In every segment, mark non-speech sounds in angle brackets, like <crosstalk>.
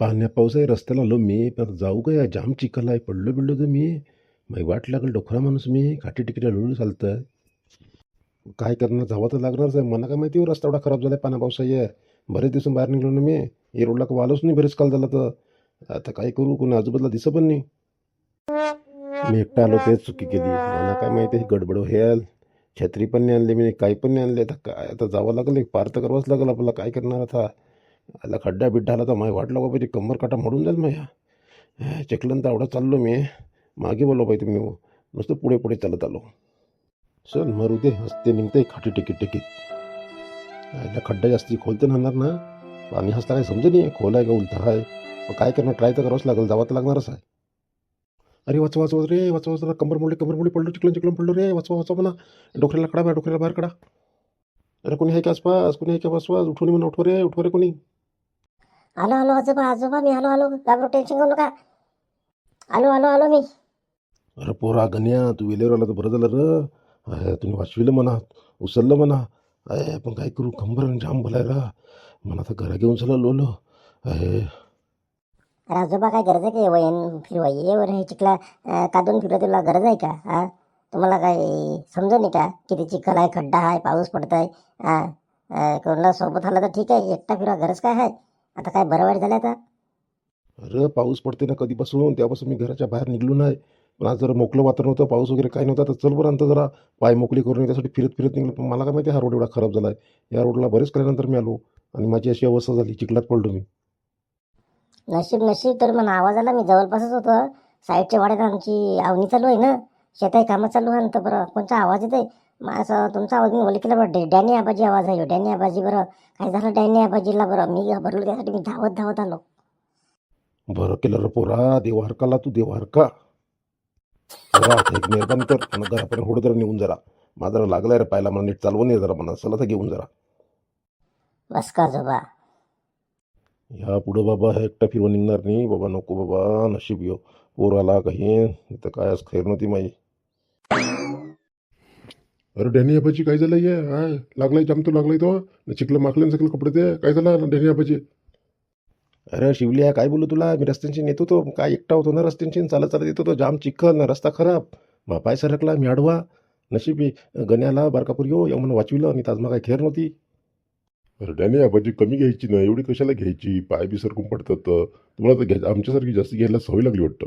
पाण्या पावसाही रस्त्याला आलो मी पण जाऊ का या जाम चिखल आहे पडलो बिडलो तर मी. मग वाट लागल डोखरा माणूस मी खाटी टिकीला हळूहळू चालतं. काय करणार जावं तर लागणारच आहे. मला काय माहिती हो रस्ता एवढा खराब झाला आहे पाण्या पावसाही आहे. बरेच दिवस बाहेर निघलो ना मी. हे रोडला का वालोच नाही बरेच काल झाला तर. आता काय करू कोणी आजूबाजूला दिसत पण नाही. मी एकटा आलो तेच चुकी केली. मला काय माहिती हे गडबड हेल. छत्री पण नाही आणली मी काही पण नाही आणले. आता काय आता जावं लागलं एक पार तर करावंच लागेल आपल्याला. काय करणार आता? आला खड्डा बिड्डा आला तर माय वाटलं बाबा ते कंबर काटा मोडून जाईल माया. चिखलन तर एवढा चाललो मी. मागे बोललो पाहिजे तुम्ही नुसतं पुढे पुढे चालत आलो. चल मरू दे हसते निघते खाटी टिकीट टिकीट आयला खड्डा जास्ती खोलते राहणार ना पाणी हसता काय समजे नाही खोल आहे का उलटा आहे. मग काय करणार ट्राय तर करावंच लागेल जावं तर लागणारच आहे. अरे वाचवा वाचवा रे वाचवा वाचवा कंबर मोडली कंबर मोडली पडलो चिकलन चिकलन पडलो रे. वाचवा वाचवा म्हणा. डोक्याला कडा बाहेर डोक्याला बाहेर कडा अरे कोणी आहे का आसपास? कोणी आहे का आसपास? उठवणी म्हणा उठव रे उठव रे कोणी. आलो आलो आजोबा आजोबा मी आलो आलो. घाबरू टेन्शन घेऊ नका. आलो आलो आलो मी. अरे पोरा गण्या तू वेलेवर आला तर बरं झालं र. अरे तुम्ही वाचविलं म्हणा उचललं म्हणा. अरे पण काय करू आणि जाम भलाय रा. मला तर घरा घेऊन चला लोलो. अरे. अरे आजोबा काय गरज आहे का वयन फिरवाय ये वर हे चिखला अं, काढून फिरवा तुला गरज आहे का? हा? तुम्हाला काय समजा नाही का? किती चिखल आहे खड्डा आहे पाऊस पडत आहे हा? अं, कोणाला सोबत आला तर ठीक आहे एकटा फिरवा गरज काय आहे? आता काय बरं वाईट झालं आता? अरे पाऊस पडते ना कधीपासून? तेव्हापासून मी घराच्या बाहेर निघलो नाही. पण आज जरा मोकळं वातावरण होतं. पाऊस वगैरे काही नव्हता. तर चल बरं अंत जरा पाय मोकळी करून त्यासाठी फिरत फिरत निघलो. पण मला काय माहिती हा रोड एवढा खराब झाला आहे या रोडला बरेच केल्यानंतर मी आलो. आणि माझी अशी अवस्था झाली. चिखलात पडलो मी. नशीब नशीब. तर मला आवाज आला. मी जवळपासच होतो. साईडच्या वाड्यात आमची आवनी चालू आहे ना? शेताही कामं चालू आहे. ना तर बरं कोणता आवाज येते मग असं तुमचा आवाज मी ओळखला बरं डॅ- डॅनी आबाजी आवाज आहे. डॅनी आबाजी बरं काय झालं डॅनी आबाजीला बरं? मी घाबरलो त्यासाठी मी धावत धावत आलो. बरं केलं रे पोरा देवारकाला तू देवारका पोरा एक मेहरबानी कर आणि घरापर्यंत होडं जरा निघून जरा. माझा जरा लागलाय रे पाहिला मला नीट चालवून ये जरा मला चला तर घेऊन जरा. बस का आजोबा ह्या पुढं बाबा हे एकटा फिरवून निघणार नाही. बाबा नको बाबा नशीब यो. पोर आला काही तर काय आज खैर नव्हती माझी अरे डॅनी आबाजी काय झालं ये? हाय लागलाय जाम तो लागलाय तो. चिकलं माकलं सगळं कपडे ते. काय झालं डॅनी आबाजी अरे शिवल्या काय बोलू तुला? मी रस्त्यांशी नेतो तो काय एकटा होतो ना रस्त्यांशी चालत चालत येतो तो जाम चिखल ना रस्ता खराब. मा पाय सरकला मी आडवा नशीब गण्याला बारकापूर येऊ. येऊ म्हणून वाचविलं. आणि ताजमा काय खेर नव्हती. अरे डॅनी आबाजी कमी घ्यायची ना. एवढी कशाला घ्यायची? पाय बी सरकून पडतात. तुम्हाला तर घ्या आमच्यासारखी जास्त घ्यायला सवय लागली वाटतं.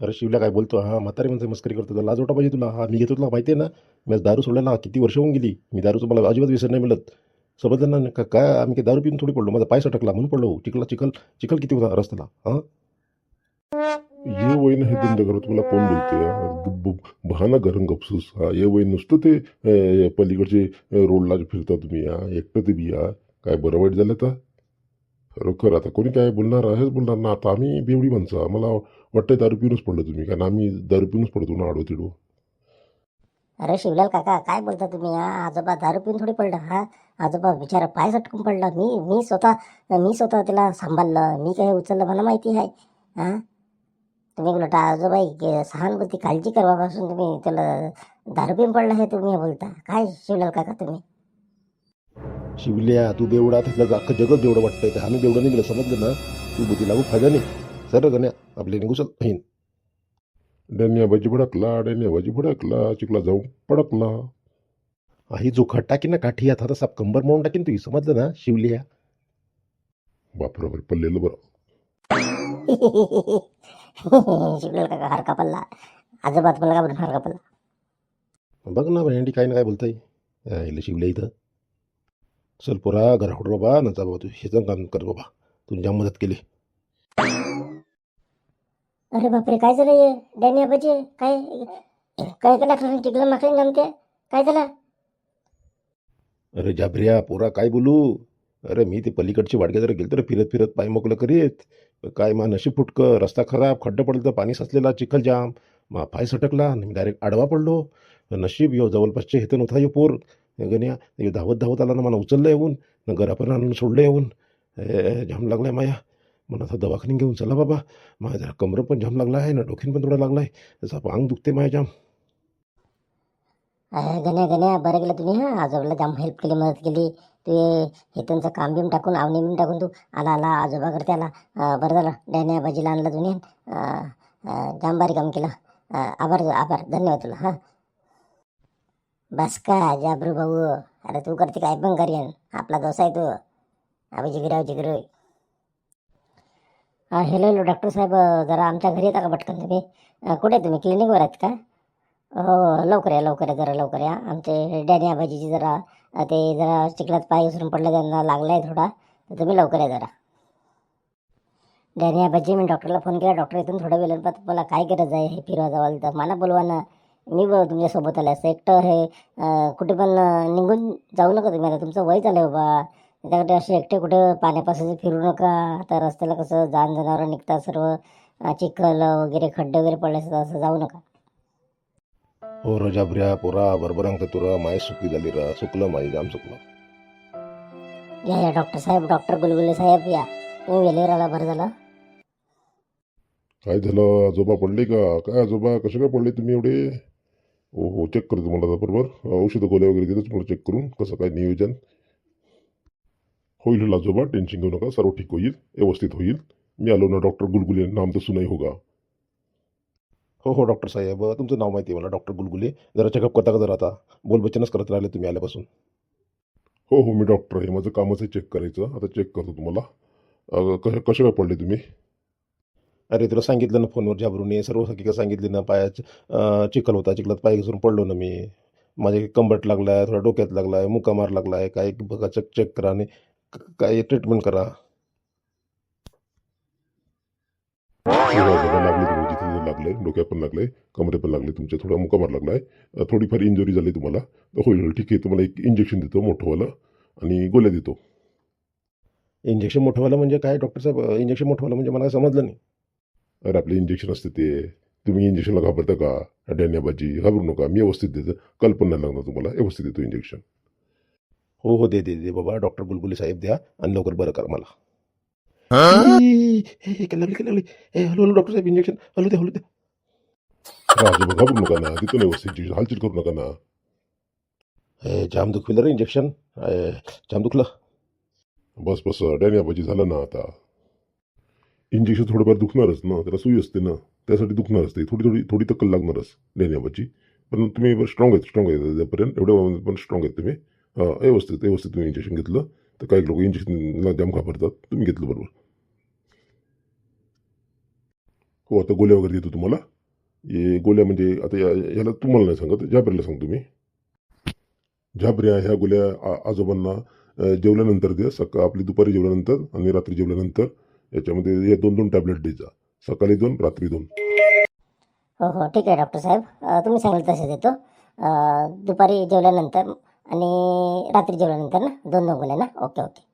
अरे शिवला काय बोलतो? हा म्हातारी माणसं मस्करी करतो लाज वाटा पाहिजे तुला. हा मी घेतो तुला माहिती आहे ना? मी दारू सोडला ना किती वर्ष होऊन गेली. मी दारूचं मला अजिबात विसर नाही मिळत. समजलं ना का काय आम्ही दारू पिऊन थोडी पडलो. माझा पाय सटकला म्हणून पडलो. चिखला चिखल चिखल किती होता रस्त्याला? हां? ये वय हे धंद करत तुम्हाला कोण बोलते बहाना गरम गपसूस हा ये वय नुसतं ते पलीकडचे रोडला फिरता तुम्ही या एकटं ते बी या काय बरं वाईट झालं तर खरोखर आता कोणी काय बोलणार आहेच बोलणार ना. आता आम्ही बेवडी माणसं. आम्हाला वाटतं दारू पिऊनच पडलं तुम्ही कारण आम्ही दारू पिऊनच पडतो ना आडो तिडवं अरे शिवलाल काका काय बोलता तुम्ही हा? आजोबा दारू पिऊन थोडी पडला हा? आजोबा बिचारा पाय सटकून पडला. मी मी स्वतः मी स्वतः त्याला सांभाळलं. मी काय उचललं मला माहिती आहे हा? तुम्ही बोलता आजोबाई सहानुभूती काळजी करवापासून तुम्ही त्याला दारू पिऊन पडला हे तुम्ही बोलता. काय शिवलाल काका तुम्ही? शिवल्या तू बेवडा त्यातलं अख्खं जगत बेवडं वाटतंय तर आम्ही बेवडं निघलं समजलं ना? तू बुद्धी लागू फायदा नाही. सर गण्या आपले निघू चल हिन डॅनिया बाजी भडकला डॅनिया बाजी भडकला चिकला जाऊन पडकला. ही जो खट्टा की ना काठी आता साप कंबर म्हणून टाकीन तू समजलं ना? शिवलिया. बापरा बरं पडलेलं बरं. <laughs> शिवलाल हरका आजोबा तुम्हाला का म्हणून हरका पडला. बघ ना भेंडी काय ना काय बोलताय. यायला शिवल्या इथं. चल पोरा घरा होड बाबा नचा बाबा तू हे काम कर बाबा. तुझी जाम मदत केली. अरे बापरे काय झालं हे? डॅनी आबाजी काय? काय केलं खरं टिकलं माकलं जमते काय झालं? अरे जाबऱ्या पोरा काय बोलू? अरे मी ते पलीकडची वाडग्या जरा गेलो तर फिरत फिरत पाय मोकलं करीत. काय मा नशीब फुटकं रस्ता खराब खड्डं पडलं तर पाणी साचलेला चिखल जाम. मा पाय सटकला आणि मी डायरेक्ट आडवा पडलो. नशीब यो जवळपासचे हे तर नव्हता यो पोर. गण्या धावत धावत आला ना मला उचललं येऊन न घरापर्यंत आणून सोडलं येऊन. झाम लागलं आहे माया. मला आता दवाखान्यात घेऊन चला बाबा. माझ्या जरा कमरं पण जाम लागला आहे ना डोक्यान पण थोडा लागला आहे त्याचा अंग दुखते माया जाम. अरे गण्या गण्या बरं केलं तुम्ही हा? आजोबाला जाम हेल्प केली मदत केली. तू हे त्यांचं काम बिम टाकून आवणी बिम टाकून तू आला आला आजोबाकडे त्याला बरं झालं डॅन्या बाजीला आणलं तुम्ही. जाम भारी काम केलं. आभार आभार धन्यवाद तुला हां? बस का जाबरू भाऊ. अरे तू करते काय पण करेन आपला दोसा आहे तू. अभि जिगिराव जिगिरोय हॅलो हॅलो डॉक्टर साहेब. जरा आमच्या घरी येता का पटकन तुम्ही? कुठे आहे तुम्ही क्लिनिकवर आहेत का? हो, हो लवकर या लवकर या जरा लवकर या. आमचे डॅनी आबाजीची जरा ते जरा चिखलात पाय उसरून पडलं त्यांना लागला आहे थोडा. तर तुम्ही लवकर या जरा. डॅनी आबाजी मी डॉक्टरला फोन केला. डॉक्टर इथून थोडं वेळ पण मला काय गरज आहे? हे फिरवा जावाल तर मला बोलवा ना. मी तुमच्यासोबत आलं असं एकटं हे कुठे पण निघून जाऊ नका तुम्ही आता. तुमचं वय झालं बाबा. त्याच्याकडे असे एकटे कुठे पाण्यापासून फिरू नका. आता रस्त्याला कसं जाण जनावरं निघतात सर्व. चिखल वगैरे खड्डे वगैरे पडले असतात असं जाऊ नका. हो र जाबऱ्या पोरा बरोबर अंक तुरा माय सुकी झाली र सुकलं माई जाम सुकलं या या डॉक्टर साहेब डॉक्टर गुलगुले साहेब या. तुम्ही वेळेवर आला बरं झालं. काय झालं? आजोबा पडले का? काय आजोबा? कसे काय पडले तुम्ही एवढे? हो हो चेक करतो तुम्हाला आता बरोबर औषधं गोळ्या वगैरे देतो तुम्हाला चेक करून कसं काय नियोजन. होईल आजोबा टेन्शन घेऊ नका सर्व ठीक होईल व्यवस्थित होईल. मी आलो ना डॉक्टर गुलगुले नाम तर सुनाई होगा. हो हो डॉक्टर साहेब तुमचं नाव माहिती आहे मला डॉक्टर गुलगुले. जरा चेकअप करता का जरा आता? बोलबच्चनच करत राहिले तुम्ही आल्यापासून. हो हो मी डॉक्टर आहे. माझं कामच आहे चेक करायचं. आता चेक करतो तुम्हाला. कसे कसे काय पडले तुम्ही? अरे तुला सांगितलं ना फोनवर जाबरून ये सर्व हकीकत सांगितली ना पायात अं, चिखल होता चिखलात पाय घसरून पडलो ना मी. माझे कंबरट लागला आहे थोडा डोक्यात लागला आहे मुका मार लागला आहे काय बघा चेक चेक करा आणि काय ट्रीटमेंट करा. लागले तुम्ही जिथे जिथे लागले डोक्यात पण लागले कमरे पण लागले तुमच्या थोडा मुका मार लागला आहे थोडीफार इंजुरी झाली तुम्हाला. होईल होईल ठीक आहे तुम्हाला एक इंजेक्शन देतो मोठंवालं आणि गोळ्या देतो. इंजेक्शन मोठंवालं म्हणजे काय? डॉक्टर साहेब इंजेक्शन मोठंवालं म्हणजे मला समजलं नाही. अरे आपले इंजेक्शन असते ते तुम्ही इंजेक्शनला घाबरता का डॅन्याबाजी घाबरू नका मी व्यवस्थित देतो कल्पना लागणार तुम्हाला व्यवस्थित देतो इंजेक्शन हो हो दे दे दे बाबा डॉक्टर गुलगुले साहेब द्या आणि लवकर बरं करा मला हे, हे, लागली हे हॅलो हॅलो डॉक्टर साहेब इंजेक्शन हॅलो द्या हॅलो द्या राजू घाबरू नका ना तिथं नाही व्यवस्थित इंजेक्शन हालचाल करू नका ना हे जाम दुखविलं रे इंजेक्शन जाम दुखलं बस बस डॅन्याबाजी झालं ना आता इंजेक्शन थोडंफार दुखणारच ना त्याला सुई असते ना त्यासाठी दुखणारच ते. थोडी थोडी थोडी तक्कल लागणारच डॅन्याबाजी पण तुम्ही स्ट्रॉंग आहेत स्ट्रॉंग आहेत त्यापर्यंत. एवढ्या पण स्ट्रॉंग आहेत तुम्ही. हां व्यवस्थित व्यवस्थित तुम्ही इंजेक्शन घेतलं. तर काही लोक इंजेक्शनला जाम घाबरतात. तुम्ही घेतलं बरोबर. हो आता गोळ्या वगैरे देतो तुम्हाला. हे गोळ्या म्हणजे आता या ह्याला तुम्हाला नाही सांगत झापऱ्याला सांगतो मी. झापऱ्या ह्या गोळ्या आजोबांना जेवल्यानंतर द्या. सकाळ आपली दुपारी जेवल्यानंतर आणि रात्री जेवल्यानंतर. याच्यामध्ये हे दोन दोन टॅबलेट द्यायचा. सकाळी दोन रात्री दोन. हो हो ठीक आहे डॉक्टर साहेब. अं, तुम्ही सांगितलं तसं देतो अं, दुपारी जेवल्यानंतर आणि रात्री जेवल्यानंतर ना दोन दोन गोळ्या ना? Okay okay.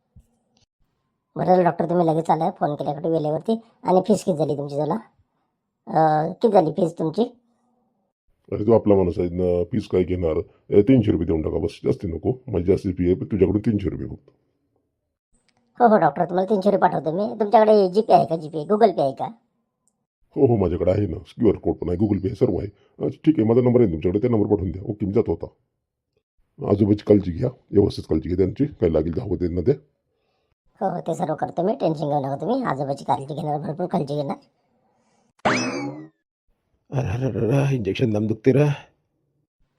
बरं झालं डॉक्टर तुम्ही लगेच आलाय फोन केल्याकडे वेळेवरती. आणि फीस किती झाली तुमची अं, किती झाली फीस तुमची? अरे तो आपला माणूस आहे. फीस काय घेणार? अ, तीनशे रुपये देऊन टाका बस. जास्ती नको. माझी जास्ती फी आहे पण तुझ्याकडून तीनशे रुपये फक्त. हो हो डॉक्टर तुम्हाला तीनशे रुपये पाठवतो मी. तुमच्याकडे जी पे आहे का जी पे गुगल पे आहे का? हो हो माझ्याकडे आहे ना. क्यू आर कोड पण आहे गुगल पे सर्व आहे. अ, ठीक आहे माझा नंबर आहे तुमच्याकडे त्या नंबर पाठवून द्या. ओके मी जातो आता. आजोबाची काळजी घ्या व्यवस्थित काळजी घ्या त्यांची. काय लागेल ते हवं त्यांना द्या. हो हो ते सर्व करतो मी. टेन्शन घेऊ नका तुम्ही. आजोबाची काळजी घेणार भरपूर काळजी घेणार. अरे अरे अरे इंजेक्शन दम दुखते रे.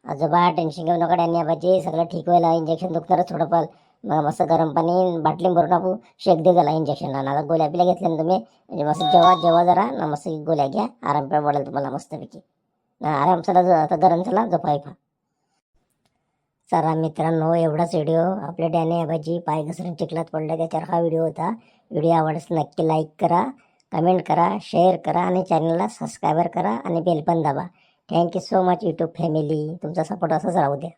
आजोबा टेन्शन घेऊ नका डॅनी आबाजी सगळं ठीक होईल. इंजेक्शन दुखणारच थोडंफार. मग मस्त गरम पाणी बाटली भरून टाकू. शेक दे गेला इंजेक्शन आता गोळ्या बिल्या घेतल्या ना तुम्ही. म्हणजे मस्त जेव्हा जेव्हा जरा ना मस्त गोळ्या घ्या. आराम पण पडेल तुम्हाला मस्तपैकी. ना आराम चला आता गरम चला झोपाय पहा चला मित्रांनो एवढाच व्हिडिओ आपल्या डॅने आबाजी पाय घसरून चिखलात पडला त्याच्यावर हा व्हिडिओ होता. व्हिडिओ आवडस नक्की लाईक करा कमेंट करा शेअर करा आणि चॅनलला सबस्क्राईबर करा आणि बेल पण दाबा. Thank you so much YouTube family तुमचा सपोर्ट असाच राहू द्या.